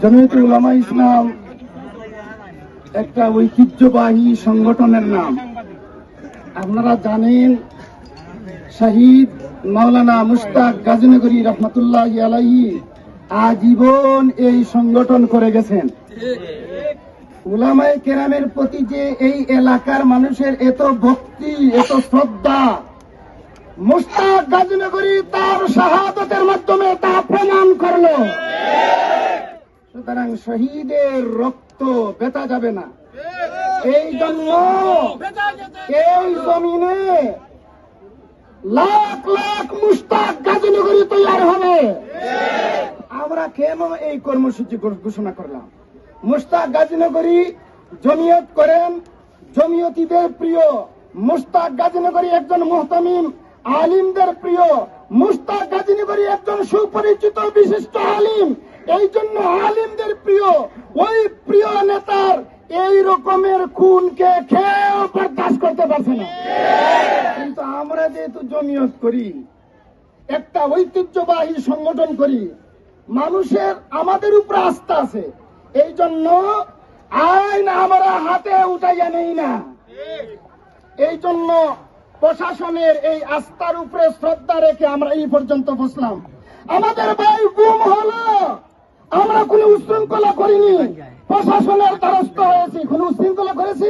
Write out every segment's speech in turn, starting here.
জমিয়ত উলামা ইসলাম একটা ঐতিহ্যবাহী সংগঠনের নাম। আপনারা জানেন, শহীদ মাওলানা মুস্তাক গাজীনগরী রহমতুল্লাহ আলাইহি আজীবন এই সংগঠন করে গেছেন। উলামায়ে কেরামের প্রতি যে এই এলাকার মানুষের এত ভক্তি, এত শ্রদ্ধা মুস্তাক গাজীনগরী তার শাহাদতের মাধ্যমে তা প্রমাণ করল। সুতরাং শহীদের রক্ত বেতা যাবে না। এই জন্য এই জমিনে লাখ লাখ মুস্তাক গাজীনগরী তৈরি হবে। আমরা কেন এই কর্মসূচি ঘোষণা করলাম? মুস্তাক গাজীনগরী জমিয়ত করেন জমিয়তিদের প্রিয় মুস্তাক গাজীনগরী একজন মোহতামিম আলিমদের প্রিয় মুস্তাক গাজীনগরী একজন সুপরিচিত বিশিষ্ট আলিম। এই জন্য আলিমদের প্রিয়, ওই প্রিয় নেতার এই রকমের খুনকে খেয়েও বরদাস্ত করতে পারছে না। কিন্তু আমরা যেহেতু জমিয়ত করি, একটা ঐতিহ্যবাহী সংগঠন করি, মানুষের আমাদের উপর আস্থা আছে। এই জন্য আইন আমরা হাতে উঠাইয়া নেই না। এই জন্য প্রশাসনের এই আস্থার উপরে শ্রদ্ধা রেখে আমরা এই পর্যন্ত বসলাম। আমাদের ভাই গুম হলো। আমরা কোনো উশৃঙ্খলা করিনি। প্রশাসনের দ্বারস্থ হয়েছি। কোনো উশৃঙ্খলা করেছি?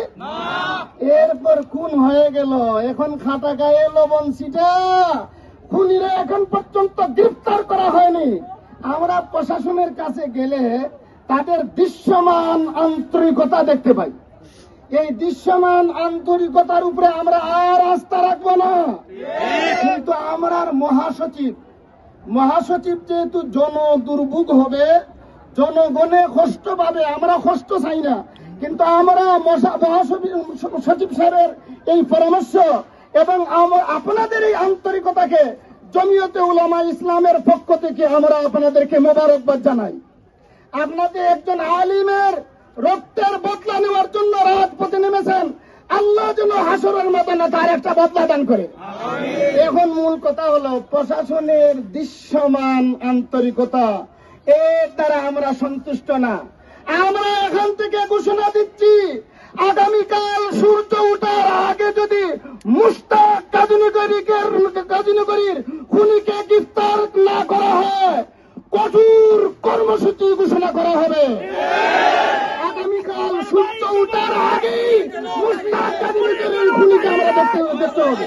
এরপর খুন হয়ে গেল। এখন খাটা গায়ে লবণ সিটা খুনিরা এখন পর্যন্ত গ্রেফতার করা হয়নি। আমরা প্রশাসনের কাছে গেলে তাদের দৃশ্যমান আন্তরিকতা দেখতে পাই। এই দৃশ্যমান আন্তরিকতার উপরে আমরা আর না কিন্তু আমরা মহাসচিব মহাসচিব যেহেতু জন দুর্ভোগ হবে, জনগণে কষ্ট পাবে, আমরা কষ্ট চাই না। কিন্তু আমরা মহাসচিব সচিব সাহেবের এই পরামর্শ এবং আপনাদের এই আন্তরিকতাকে জমিয়তে উলামা ইসলামের পক্ষ থেকে আমরা আপনাদেরকে মোবারকবাদ জানাই। আপনাদের একজন আলিমের রক্তের বদলা নেওয়ার জন্য যেন হাসরের মতন তার একটা বদলা দান করে। এখন মূল কথা হলো প্রশাসনের দৃশ্যমান আন্তরিকতা এর দ্বারা আমরা সন্তুষ্ট না। আমরা এখান থেকে ঘোষণা দিচ্ছি আগামীকাল সূর্য উঠার আগে যদি মুস্তাক কাজিনগরীকে কাজিনগরীর খুনিকে গ্রেফতার না করা হয় কঠোর কর্মসূচি ঘোষণা করা হবে। ওঠার আগে মুস্তাক কাজিনগরীর খুনিকে আমরা দেখতে দেখতে হবে।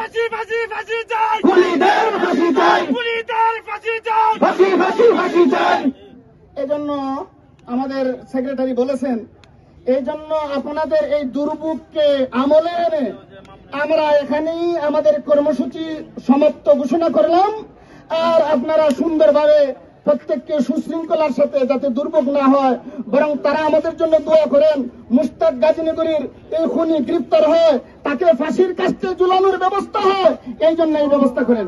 ফাঁসি ফাঁসি ফাঁসি চাই। খুনিদের ফাঁসি চাই। খুনিদের ফাঁসি চাই। ফাঁসি ফাঁসি ফাঁসি চাই। এজন্য আমাদের সেক্রেটারি বলেছেন এই জন্য আপনাদের এই দুর্ভোগকে আমলে এনে আমরা এখানেই আমাদের কর্মসূচি সমাপ্ত ঘোষণা করলাম। আর আপনারা সুন্দরভাবে প্রত্যেককে সুশৃঙ্খলার সাথে যাতে দুর্ভোগ না হয়, বরং তারা আমাদের জন্য দোয়া করেন মুস্তাক গাজীনগরীর এই খুনি গ্রেপ্তার হয় তাকে ফাঁসির কাছে ঝুলানোর ব্যবস্থা হয়, এই জন্য এই ব্যবস্থা করেন।